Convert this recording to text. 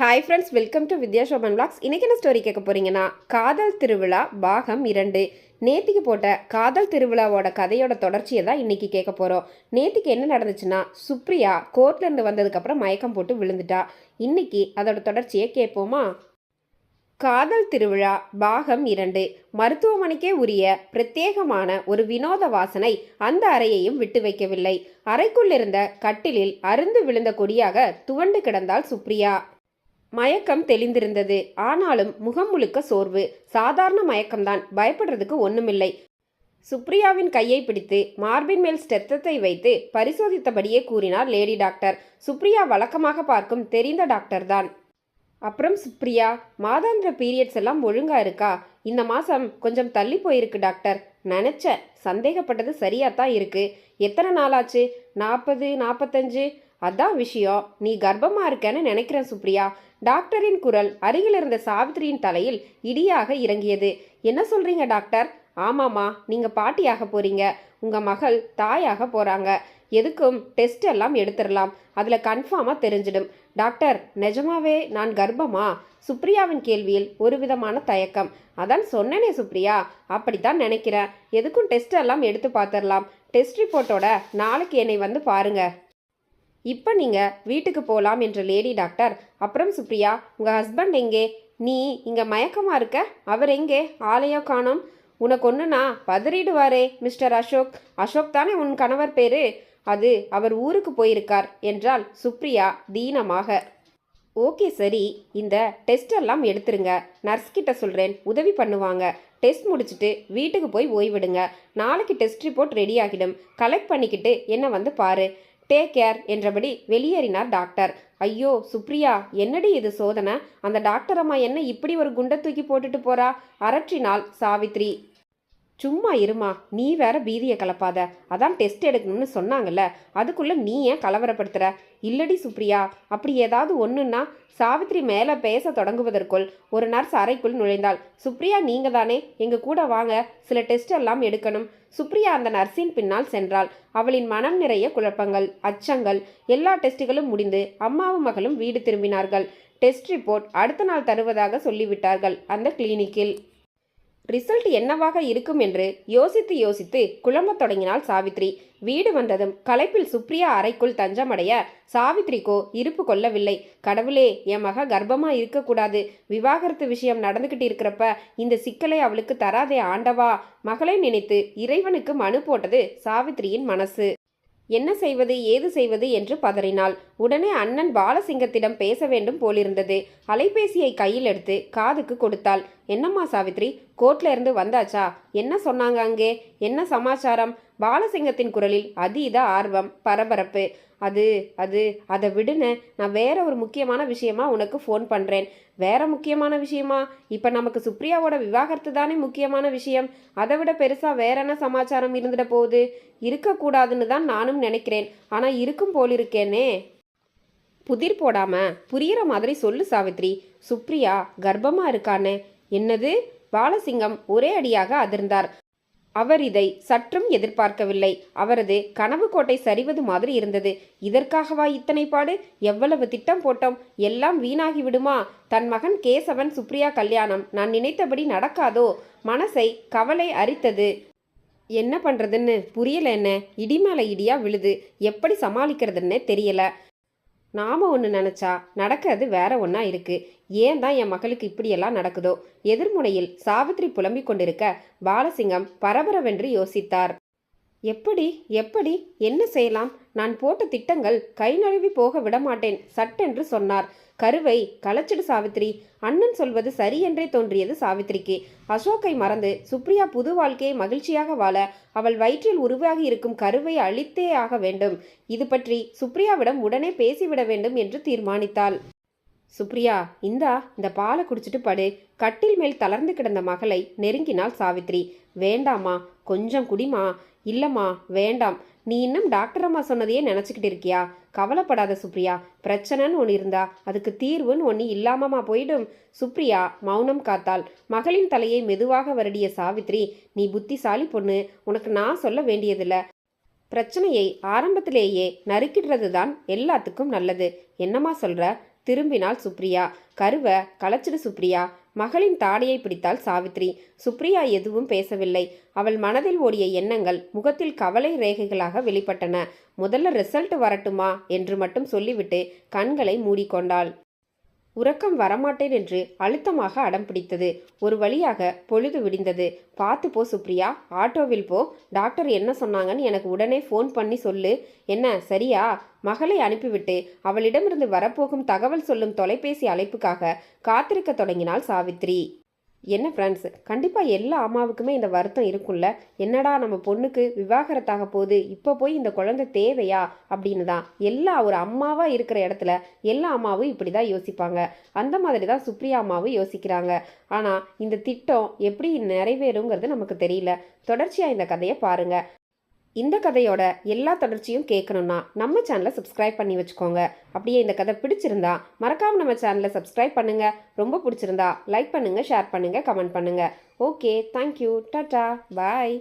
Hi friends welcome to Vidya Shoban blogs இன்றைக்கி என்ன story கேட்க போகிறீங்கன்னா காதல் திருவிழா பாகம் இரண்டு. நேத்திக்கு போட்ட காதல் திருவிழாவோட கதையோட தொடர்ச்சியை தான் இன்றைக்கி கேட்க போகிறோம் நேத்திக்கு என்ன நடந்துச்சுன்னா சுப்ரியா கோர்ட்லேருந்து வந்ததுக்கப்புறம் மயக்கம் போட்டு விழுந்துட்டா. இன்றைக்கி அதோட தொடர்ச்சியை கேட்போமா? காதல் திருவிழா பாகம் இரண்டு. மருத்துவமனைக்கே உரிய பிரத்யேகமான ஒரு வினோத வாசனை அந்த அறையையும் விட்டு வைக்கவில்லை. அறைக்குள்ளிருந்த கட்டிலில் அருந்து விழுந்த கொடியாக துவண்டு கிடந்தாள் சுப்ரியா. மயக்கம் தெளிந்திருந்தது. ஆனாலும் முகம் முழுக்க சோர்வு. சாதாரண மயக்கம்தான். பயப்படுறதுக்கு ஒண்ணுமில்லை. சுப்ரியாவின் கையை பிடித்து மார்பின் மேல் ஸ்டெத்தத்தை வைத்து பரிசோதித்தபடியே கூறினார் லேடி டாக்டர். சுப்ரியா வழக்கமாக பார்க்கும் தெரிந்த டாக்டர் தான் அப்புறம் சுப்ரியா மாதாந்திர பீரியட்ஸ் எல்லாம் ஒழுங்கா இருக்கா? இந்த மாசம் கொஞ்சம் தள்ளி போயிருக்கு டாக்டர் நினைச்சேன். சந்தேகப்பட்டது சரியா தான் இருக்கு. எத்தனை நாளாச்சு? நாற்பது நாற்பத்தஞ்சு அதான் விஷயம். நீ கர்ப்பமா இருக்கேன்னு நினைக்கிறேன் சுப்ரியா. டாக்டரின் குரல் அருகில் இருந்த சாவித்திரியின் தலையில் இடியாக இறங்கியது. என்ன சொல்றீங்க டாக்டர் ஆமாம்மா நீங்க பாட்டியாக போறீங்க. உங்க மகள் தாயாக போறாங்க. எதுக்கும் டெஸ்ட் எல்லாம் எடுத்துடலாம். அதில் கன்ஃபார்மாக தெரிஞ்சிடும். டாக்டர் நிஜமாவே நான் கர்ப்பமா? சுப்ரியாவின் கேள்வியில் ஒரு விதமான தயக்கம். அதான் சொன்னனே சுப்ரியா. அப்படித்தான் நினைக்கிறேன். எதுக்கும் டெஸ்ட் எல்லாம் எடுத்து பார்த்துடலாம் டெஸ்ட் ரிப்போர்ட்டோட நாளைக்கு என்னை வந்து பாருங்க. இப்போ நீங்கள் வீட்டுக்கு போகலாம் என்ற லேடி டாக்டர். அப்புறம் சுப்ரியா உங்கள் ஹஸ்பண்ட் எங்கே? நீ இங்கே மயக்கமாக இருக்க? அவர் எங்கே? ஆளையோ காணோம். உனக்கு ஒன்றுனா பதறிடுவாரே மிஸ்டர் அசோக். அசோக் தானே உன் கணவர் பேரு? அது அவர் ஊருக்கு போயிருக்கார் என்றால் சுப்ரியா தீனமாக. ஓகே சரி இந்த டெஸ்டெல்லாம் எடுத்துருங்க. நர்ஸ் கிட்ட சொல்கிறேன் உதவி பண்ணுவாங்க. டெஸ்ட் முடிச்சுட்டு வீட்டுக்கு போய் ஓய்விடுங்க. நாளைக்கு டெஸ்ட் ரிப்போர்ட் ரெடி ஆகிடும். கலெக்ட் பண்ணிக்கிட்டு என்ன வந்து பாரு. டேக் கேர் என்றபடி வெளியேறினார் டாக்டர். ஐயோ சுப்ரியா என்னடி இது சோதனை? அந்த டாக்டர் அம்மா என்ன இப்படி ஒரு குண்டை தூக்கி போட்டுட்டு போறா? அரற்றினாள் சாவித்ரி. சும்மா இருமா நீ வேற பீதியை கலப்பாத. அதான் டெஸ்ட் எடுக்கணும்னு சொன்னாங்கல்ல அதுக்குள்ளே நீ ஏன் கலவரப்படுத்துகிற இல்லடி சுப்ரியா அப்படி ஏதாவது ஒன்றுன்னா சாவித்ரி மேலே பேச தொடங்குவதற்குள் ஒரு நர்ஸ் அறைக்குள் நுழைந்தாள். சுப்ரியா நீங்கள் தானே எங்கள் கூட வாங்க சில டெஸ்ட் எல்லாம் எடுக்கணும். சுப்ரியா அந்த நர்ஸின் பின்னால் சென்றாள். அவளின் மனம் நிறைய குழப்பங்கள் அச்சங்கள் எல்லா டெஸ்ட்டுகளும் முடிந்து அம்மாவும் மகளும் வீடு திரும்பினார்கள். டெஸ்ட் ரிப்போர்ட் அடுத்த நாள் தருவதாக சொல்லிவிட்டார்கள் அந்த கிளினிக்கில் ரிசல்ட் என்னவாக இருக்கும் என்று யோசித்து யோசித்து குழம்பத் தொடங்கினாள் சாவித்ரி. வீடு வந்ததும் களைப்பில் சுப்ரியா அறைக்குள் தஞ்சமடைய சாவித்ரிக்கோ இருப்பு கொள்ளவில்லை. கடவுளே என் மக கர்ப்பமா இருக்கக்கூடாது. விவாகரத்து விஷயம் நடந்துகிட்டு இருக்கிறப்ப இந்த சிக்கலை அவளுக்கு தராதே ஆண்டவா. மகளை நினைத்து இறைவனுக்கு மனு போட்டது சாவித்ரியின் மனசு. என்ன செய்வது ஏது செய்வது என்று பதறினாள். உடனே அண்ணன் பாலசிங்கத்திடம் பேச வேண்டும் போலிருந்தது. அலைபேசியை கையில் எடுத்து காதுக்கு கொடுத்தாள். என்னம்மா சாவித்ரி கோர்ட்ல இருந்து வந்தாச்சா? என்ன சொன்னாங்க அங்கே? என்ன சமாச்சாரம்? பாலசிங்கத்தின் குரலில் அதீத ஆர்வம் பரபரப்பு. அது அது அதை விடுன நான் வேற ஒரு முக்கியமான விஷயமா உனக்கு ஃபோன் பண்ணுறேன் வேற முக்கியமான விஷயமா? இப்போ நமக்கு சுப்ரியாவோட விவாகரத்து தானே முக்கியமான விஷயம். அதை விட பெருசாக வேற என்ன சமாச்சாரம் இருந்துட போகுது? இருக்கக்கூடாதுன்னு தான் நானும் நினைக்கிறேன். ஆனால் இருக்கும் போலிருக்கேனே புதிர் போடாம புரியிற மாதிரி சொல்லு சாவித்ரி. சுப்ரியா கர்ப்பமா இருக்கானே என்னது? பாலசிங்கம் ஒரே அடியாக அதிர்ந்தார். அவர் இதை சற்றும் எதிர்பார்க்கவில்லை. அவரது கனவு கோட்டை சரிவது மாதிரி இருந்தது. இதற்காகவா இத்தனை பாடு? எவ்வளவு திட்டம் போட்டோம்? எல்லாம் வீணாகி விடுமா? தன் மகன் கேசவன் சுப்ரியா கல்யாணம். நான் நினைத்தபடி நடக்காதோ? மனசை கவலை அரித்தது. என்ன பண்றதுன்னு புரியல என்ன? இடி மேல இடியா விழுது. எப்படி சமாளிக்கிறதுன்னே தெரியல. நாம் ஒன்று நினச்சா நடக்கிறது வேற ஒன்றா இருக்குது ஏன் தான் என் மகளுக்கு இப்படியெல்லாம் நடக்குதோ? எதிர்முனையில் சாவித்ரி புலம்பிக் கொண்டிருக்க பாலசிங்கம் பரபரவென்று யோசித்தார். எப்படி எப்படி என்ன செய்யலாம்? நான் போட்ட திட்டங்கள் கை நழுவி போக விடமாட்டேன் சட்டென்று சொன்னார். கருவை களைச்சிடு சாவித்ரி அண்ணன் சொல்வது சரி என்றே தோன்றியது சாவித்ரிக்கு அசோக்கை மறந்து சுப்ரியா புது வாழ்க்கையை மகிழ்ச்சியாக வாழ அவள் வயிற்றில் உருவாகி இருக்கும் கருவை அழித்தே ஆக வேண்டும். இது பற்றி சுப்ரியாவிடம் உடனே பேசிவிட வேண்டும் என்று தீர்மானித்தாள். சுப்ரியா இந்தா இந்த பாலை குடிச்சிட்டு படு. கட்டில் மேல் தளர்ந்து கிடந்த மகளை நெருங்கினாள் சாவித்ரி. வேண்டாமா கொஞ்சம் குடிமா. இல்லம்மா வேண்டாம். நீ இன்னும் டாக்டர் அம்மா சொன்னதையே நினச்சிக்கிட்டு இருக்கியா? கவலைப்படாத சுப்ரியா பிரச்சனைன்னு ஒன்று இருந்தா அதுக்கு தீர்வுன்னு ஒன்று இல்லாமமா போயிடும். சுப்ரியா மௌனம் காத்தாள். மகளின் தலையை மெதுவாக வருடிய சாவித்ரி நீ புத்திசாலி பொண்ணு உனக்கு நான் சொல்ல வேண்டியதில்லை. பிரச்சனையை ஆரம்பத்திலேயே நறுக்கிடுறது தான் எல்லாத்துக்கும் நல்லது. என்னம்மா சொல்கிற திரும்பினாள் சுப்ரியா. கருவை களைச்சிடு சுப்ரியா. மகளின் தாடையை பிடித்தாள் சாவித்ரி. சுப்ரியா எதுவும் பேசவில்லை. அவள் மனதில் ஓடிய எண்ணங்கள் முகத்தில் கவலை ரேகைகளாக வெளிப்பட்டன. முதல்ல ரிசல்ட் வரட்டுமா? என்று மட்டும் சொல்லிவிட்டு கண்களை மூடிக்கொண்டாள். உறக்கம் வரமாட்டேன் என்று அழுத்தமாக அடம் பிடித்தது. ஒரு வழியாக பொழுது விடிந்தது. பார்த்து போ சுப்ரியா ஆட்டோவில் போ. டாக்டர் என்ன சொன்னாங்கன்னு எனக்கு உடனே ஃபோன் பண்ணி சொல்லு. என்ன சரியா? மகளை அனுப்பிவிட்டு அவளிடமிருந்து வரப்போகும் தகவல் சொல்லும் தொலைபேசி அழைப்புக்காக காத்திருக்க தொடங்கினாள் சாவித்ரி. என்ன ஃப்ரெண்ட்ஸ் கண்டிப்பாக எல்லா அம்மாவுக்குமே இந்த வருத்தம் இருக்கும்ல. என்னடா நம்ம பொண்ணுக்கு விவாகரத்தாக போகுது இப்போ போய் இந்த குழந்தை தேவையா அப்படின்னு தான் எல்லா ஒரு அம்மாவாக இருக்கிற இடத்துல எல்லா அம்மாவும் இப்படி தான் யோசிப்பாங்க. அந்த மாதிரி தான் சுப்ரியா அம்மாவும் யோசிக்கிறாங்க. ஆனால் இந்த திட்டம் எப்படி நிறைவேறுங்கிறது நமக்கு தெரியல. தொடர்ச்சியாக இந்த கதையை பாருங்கள் இந்த கதையோட எல்லா தொடர்ச்சியும் கேட்கணும்னா நம்ம சேனலை சப்ஸ்கிரைப் பண்ணி வச்சுக்கோங்க. அப்படியே இந்த கதை பிடிச்சிருந்தா மறக்காம நம்ம சேனலை சப்ஸ்கிரைப் பண்ணுங்க. ரொம்ப பிடிச்சிருந்தா லைக் பண்ணுங்க ஷேர் பண்ணுங்க கமெண்ட் பண்ணுங்க. ஓகே தேங்க்யூ டாட்டா பாய்